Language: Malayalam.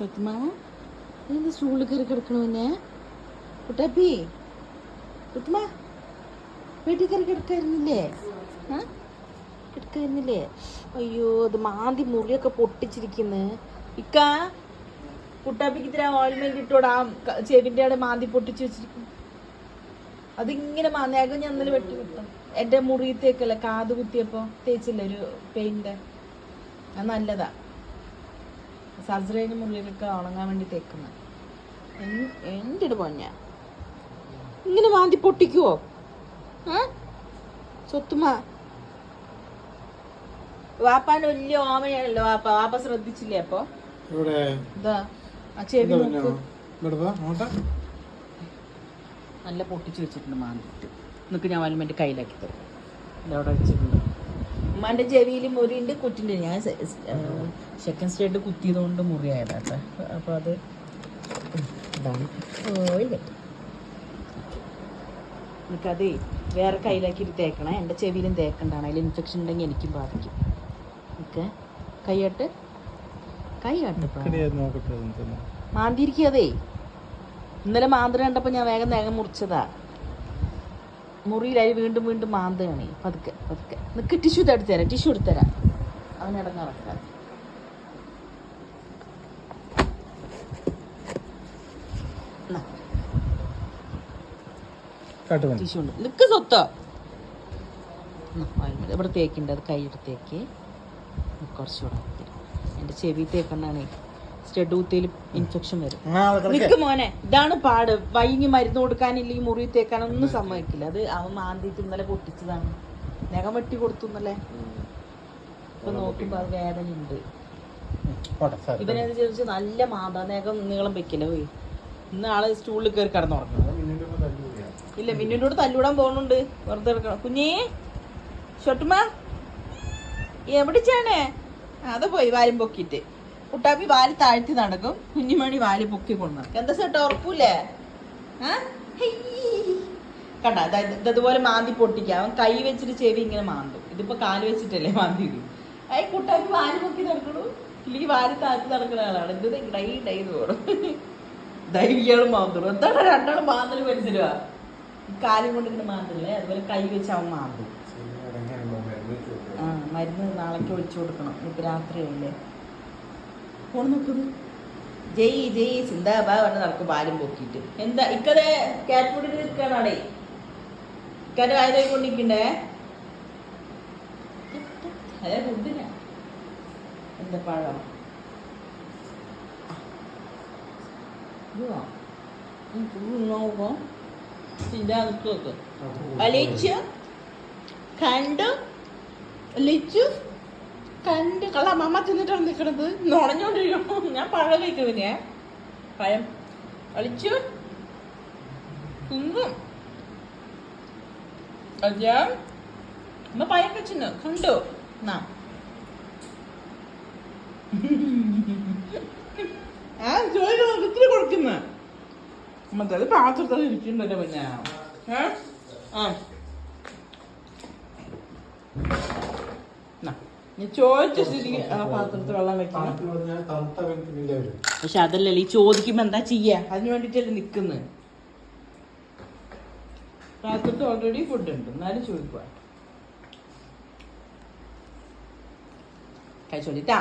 സത്യമാ എന്ത് സ്റ്റൂളിൽ കയറി കിടക്കണു പിന്നെ കുട്ടപ്പി കുട്ടുമ വീട്ടിൽ കയറി കിടക്കായിരുന്നില്ലേ? ആ? കിടക്കായിരുന്നില്ലേ? അയ്യോ അത് മാന്തി മുറിയൊക്കെ പൊട്ടിച്ചിരിക്കുന്നു. ഇക്ക കുട്ടാപ്പിക്ക് ഇത്തിരി ഓയിൽമെന്റ് ഇട്ടോടാ. ചെവിന്റെ അവിടെ മാന്തി പൊട്ടിച്ച് വെച്ചിരിക്കും അതിങ്ങനെ മാന്തിയാകും ഞാൻ ഇന്നലെ വെട്ടി വിട്ടു. എന്റെ മുറിയത്തേക്കല്ല കാത് കുത്തിയപ്പോ തേച്ചില്ല ഒരു പെയിന്റ് അത് നല്ലതാ. സർജറി കഴിഞ്ഞ മുറിയിലൊക്കെ ഉണങ്ങാൻ വേണ്ടി തേക്കുന്ന. എന്റെ ഒരു പൊഞ്ഞ ഇങ്ങനെ വാന്തി പൊട്ടിക്കുവോ സ്വത്തുമ വാപ്പാന്റെ വലിയ ഓമയാണല്ലോ വാപ്പ. വാപ്പ ശ്രദ്ധിച്ചില്ലേ അപ്പൊ? ചെവി നല്ല പൊട്ടിച്ചു വെച്ചിട്ടുണ്ട് മാന്തിട്ട്. നിനക്ക് ഞാൻ വലുമ്പന്റെ കയ്യിലാക്കി തരും. ഇതവിടെ വെച്ചിട്ടുണ്ട്. ഉമ്മാന്റെ ചെവിയിൽ മുറിയുണ്ട് കുറ്റിന്റെ ഞാൻ സെക്കൻഡ് സ്റ്റേഡ് കുത്തിയതുകൊണ്ട് മുറിയായതാ അപ്പോൾ അത് ഇതാണ്. ഓയിൽ പറ്റും എനിക്കതേ വേറെ കയ്യിലാക്കിയിട്ട് തേക്കണേ. എന്റെ ചെവിയിലും തേക്കണ്ടാണ്. അതിൽ ഇൻഫെക്ഷൻ ഉണ്ടെങ്കിൽ എനിക്കും ബാധിക്കും. ഓക്കെ കൈയാട്ട്. കൈയാട്ട്. മാന്തിരിക്കതേ ഇന്നലെ മാന്തിര കണ്ടപ്പോൾ ഞാൻ വേഗം വേഗം മുറിച്ചതാ. മുറിയിലായി വീണ്ടും വീണ്ടും മാന്തുകയാണ്. പതുക്കെ പതുക്കെ. നിനക്ക് ടിഷ്യൂ എടുത്തു തരാം ടിഷ്യൂ എടുത്തുതരാം തരാം. ടിഷ്യൂ ഉണ്ട്. നിക്ക് സ്വത്തോ. ഇവിടെ തേക്കുണ്ട്? അത് കൈ എടുത്തേക്ക് കുറച്ചുകൂടെ എന്റെ ചെവി തേക്കണ്ടാണേ സ്റ്റഡ് കുത്തിയിൽ ഇൻഫെക്ഷൻ വരും. നിക്ക് മോനെ ഇതാണ് പാട്. വൈകി മരുന്ന് കൊടുക്കാനില്ല ഈ മുറി തേക്കാനൊന്നും സമ്മതിക്കില്ല. അത് അവൻ മാന്തിയിട്ട് ഇന്നലെ പൊട്ടിച്ചതാണ്. നഖം വെട്ടി കൊടുത്തു ഇന്നലെ. ഇപ്പൊ നോക്കുമ്പോ അത് വേദനയുണ്ട്. ഉം, പോട്ടെ, ഇവനെ ചോദിച്ചാൽ നല്ല മാതാ നഖം നീളം വെക്കില്ല പോയി. ഇന്ന് ആൾ സ്റ്റൂളിൽ കയറി കൂടിയാ. ഇല്ല മിന്നിന്റെ കൂടെ തല്ലൂടാൻ പോകുന്നുണ്ട്. വെറുതെ എടുക്കണം കുഞ്ഞേ ഷൊട്ടുമ എവിടെ ചേണേ അത് പോയി വാലും പൊക്കിയിട്ട്. കുട്ടാപ്പി വാൽ താഴ്ത്തി നടക്കും. കുഞ്ഞുമണി വാൽ പൊക്കി കൊണ്ടു എന്താ ചേട്ടാ ഉറപ്പൂല്ലേ? കണ്ട ഇത് ഇതുപോലെ മാന്തി പൊട്ടിക്കാം അവൻ കൈ വെച്ചിട്ട് ചെവി ഇങ്ങനെ മാന്തും. ഇതിപ്പോ കാൽ വെച്ചിട്ടല്ലേ മാന്തി അയ് കുട്ടാപ്പി വാൽ പൊക്കി നടക്കണു. ഇല്ലെങ്കിൽ വാൽ താഴ്ത്തി നടക്കുന്ന ആളാണ്. ഇത്? ഡൈ ഡൈ തോറും ധൈര്യങ്ങളും മാന്തുള്ളൂ എന്താണ് രണ്ടാളും മാന്തൽ മനസ്സിലാ? കാലും കൊണ്ട് ഇങ്ങനെ മാന്തില്ലേ അതുപോലെ കൈ വെച്ച് അവൻ മാന്തും. ആ മരുന്ന് നാളേക്ക് ഒഴിച്ചു കൊടുക്കണം. ഇപ്പൊ രാത്രിയായില്ലേ? ഫോൺ നോക്കുന്നത് ജയ് ജയ് സിന്താബാ പറഞ്ഞ് നടക്കും പാലും പൊക്കിയിട്ട്. എന്താ ഇക്കതെ ക്യാറ്റ് ഫുഡിൽ നിൽക്കാനാണേ ഇക്കാരെ വായിലേക്ക് കൊണ്ടിരിക്കണ്ടേ? അതെ ഫുഡിനാ എന്താ പഴം? നോക്കോ. അലിച്ചു കണ്ടു? ലിച്ചു? കണ്ട് കള്ള മാമ തിന്നിട്ടാണ് നിൽക്കണത് നുണഞ്ഞോണ്ടിരിക്കും ഞാൻ പഴം കഴിക്കും പിന്നെ പഴം. കളിച്ചു. തിന്നും. അയ്യാ അമ്മ പഴം വെച്ചിന് കണ്ടു? നാ. ആ ജോലി ഇത്തിരി കൊടുക്കുന്ന. മറ്റേ പാത്രത്തിൽ ഇരിക്കണ്ടല്ലോ പിന്നെ. ആ. നീ ചോദിച്ച സ്ഥിതിക്ക് ആ പാത്രത്തിൽ വെള്ളം വെക്കണം തണുപ്പ് പറഞ്ഞാൽ തണുത്ത വെള്ളത്തിലില്ല അവർ. പക്ഷെ അതല്ലല്ലോ ഈ ചോദിക്കുമ്പോ എന്താ ചെയ്യാ? അതിന് വേണ്ടിട്ടല്ലേ നിക്കുന്നത് രാത്രി ഓൾറെഡി ഫുഡ് ഉണ്ട്. എന്നാലും ചോദിക്കുക കഴിച്ചോളിട്ടാ